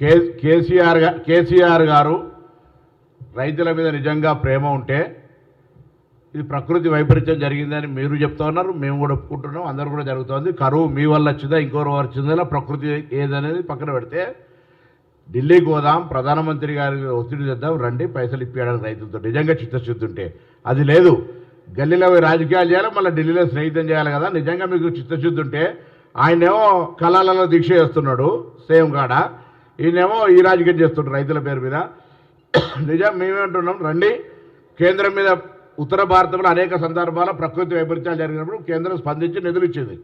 కే కేసీఆర్ కేసీఆర్ గారు రైతుల మీద నిజంగా ప్రేమ ఉంటే ఇది ప్రకృతి వైపరీత్యం జరిగిందని మీరు చెప్తా ఉన్నారు మేము కూడా ఒప్పుకుంటున్నాం అందరూ కూడా జరుగుతుంది. కరువు మీ వల్ల వచ్చిందా ఇంకోరు వచ్చిందా ప్రకృతి ఏదనేది పక్కన పెడితే ఢిల్లీకి పోదాం ప్రధానమంత్రి గారి ఒత్తిడి చేద్దాం రండి పైసలు ఇప్పించడానికి రైతులతో నిజంగా చిత్తశుద్ధి ఉంటే అది లేదు. గల్లీలో రాజకీయాలు చేయాలి మళ్ళీ ఢిల్లీలో స్నేహితం చేయాలి కదా నిజంగా మీకు చిత్తశుద్ధి ఉంటే ఆయనేమో కళాలలో దీక్ష చేస్తున్నాడు సేమ్ కాడ. ఈయనేమో ఈ రాజకీయం చేస్తుంటారు రైతుల పేరు మీద. నిజం మేమేమంటున్నాం రండి. కేంద్రం మీద ఉత్తర భారతంలో అనేక సందర్భాల ప్రకృతి వైపరీత్యాలు జరిగినప్పుడు కేంద్రం స్పందించి నిధులు ఇచ్చింది.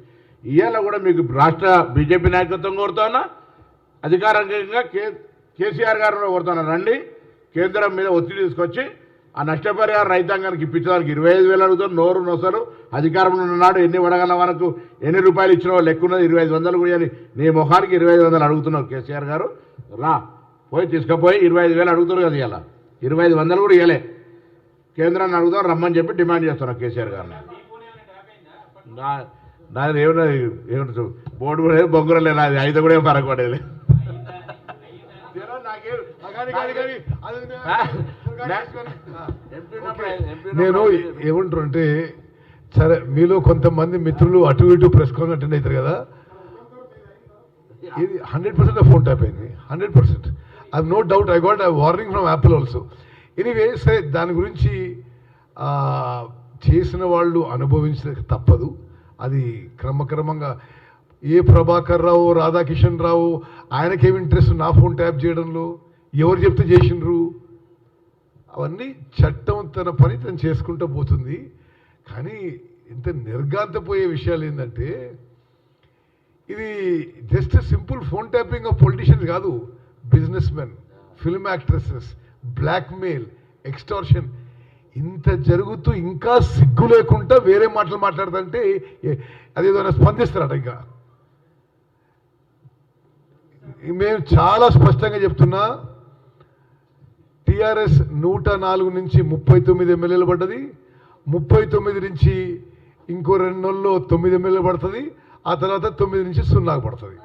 ఇవాళ కూడా మీకు రాష్ట్ర బీజేపీ నాయకత్వం కోరుతున్నా అధికారికంగా కే కేసీఆర్ గారు కోరుతున్నా రండి కేంద్రం మీద ఒత్తిడి తీసుకొచ్చి ఆ నష్టపరిహారం రైతాంగానికి ఇప్పించడానికి ఇరవై ఐదు వేలు అడుగుతారు నోరు నొసరు అధికారంలో ఉన్నాడు ఎన్ని వడగల వరకు ఎన్ని రూపాయలు ఇచ్చినావో లెక్కున్నది ఇరవై ఐదు వందలు కూడా నీ ముఖానికి ఇరవై ఐదు వందలు అడుగుతున్నావు కేసీఆర్ గారు రా పోయి తీసుకుపోయి ఇరవై ఐదు వేలు అడుగుతారు కదా ఇలా ఇరవై ఐదు వందలు కూడా ఇవ్వలే కేంద్రాన్ని అడుగుతాం రమ్మని చెప్పి డిమాండ్ చేస్తున్నారు కేసీఆర్ గారిని నా నాది ఏమన్నా ఏమంటు బోర్డు కూడా లేదు బొంగురం లేదు నాది ఐదు కూడా ఏం పరగబడేది నేను ఏమంటారు అంటే సరే మీలో కొంతమంది మిత్రులు అటు ఇటు ప్రెస్ కాన్ అటెండ్ అవుతారు కదా. ఇది హండ్రెడ్ పర్సెంట్ ఫోన్ ట్యాప్ అయింది. Hundred percent I know doubt I got warning from Apple also anyway సరే దాని గురించి చేసిన వాళ్ళు అనుభవించిన తప్పదు. అది క్రమక్రమంగా ఏ ప్రభాకర్ రావు రాధాకిషన్ రావు ఆయనకేమి ఇంట్రెస్ట్ నా ఫోన్ ట్యాప్ చేయడంలో? ఎవరు చెప్తే చేసిండ్రు? అవన్నీ చట్టం తన పని తను చేసుకుంటూ పోతుంది. కానీ ఇంత నిర్గాంతపోయే విషయాలు ఏంటంటే ఇది just simple phone tapping of politicians కాదు businessmen film actresses blackmail extortion. ఇంత జరుగుతూ ఇంకా సిగ్గు లేకుండా వేరే మాటలు మాట్లాడుతుంటే ఏ- అదేదో స్పందిస్తారట ఇంకా. మేము చాలా స్పష్టంగా చెప్తున్నా టీఆర్ఎస్ నూట నాలుగు నుంచి ముప్పై తొమ్మిది ఎమ్మెల్యేలు పడ్డది. ముప్పై తొమ్మిది నుంచి ఇంకో రెండు నెలల్లో తొమ్మిది ఎమ్మెల్యేలు పడుతుంది. ఆ తర్వాత తొమ్మిది నుంచి సున్నాకు పడుతుంది.